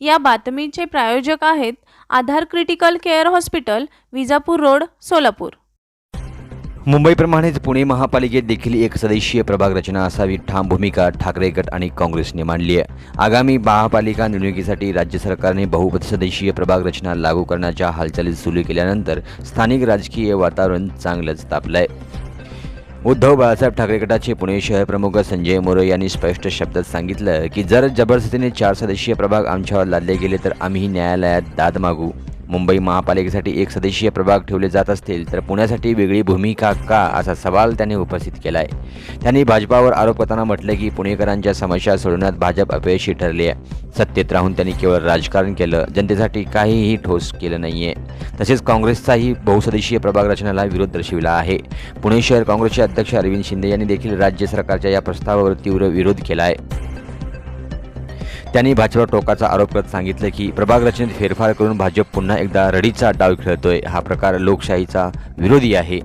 या बातमीचे प्रायोजक आहेत Aadhaar critical care hospital Vijapur road Solapur. मुंबईप्रमाणेच Pune महापालिकेत देखील एक सदस्यीय प्रभाग रचना असावी ठाम भूमिका ठाकरे गट आणि काँग्रेसने मांडली आहे. आगामी महापालिका निवडणुकीसाठी राज्य सरकारने बहुसदस्यीय प्रभाग रचना लागू करण्याच्या हालचाली सुरू केल्यानंतर स्थानिक राजकीय वातावरण चांगलंच तापलं आहे उद्धव बाळासाहेब ठाकरे गटाचे पुणे शहर प्रमुख संजय मोरे यांनी स्पष्ट शब्दात सांगितलं की जर जबरदस्तीने चार सदस्यीय प्रभाग आमच्यावर लादले गेले तर आम्ही न्यायालयात दाद मागू. मुंबई महापालिकेसाठी एक सदस्यीय प्रभाग ठेवले जात असतील तर पुण्यासाठी वेगळी भूमिका का असा सवाल त्यांनी उपस्थित केला आहे त्यांनी भाजपावर आरोप करताना म्हटलं की पुणेकरांच्या समस्या सोडवण्यात भाजप अपयशी ठरली आहे. सत्तेत राहून त्यांनी केवळ राजकारण केलं. जनतेसाठी काहीही ठोस केलं नाही आहे तसेच काँग्रेसचाही बहुसदस्यीय प्रभाग रचनाला विरोध दर्शविला आहे. पुणे शहर काँग्रेसचे अध्यक्ष अरविंद शिंदे यांनी देखील राज्य सरकारच्या या प्रस्तावावर तीव्र विरोध केला आहे त्यांनी भाजपवर टोकाचा आरोप करत सांगितलं की प्रभाग रचनेत फेरफार करून भाजप पुन्हा एकदा रडीचा डाव खेळतोय. हा प्रकार लोकशाहीचा विरोधी आहे.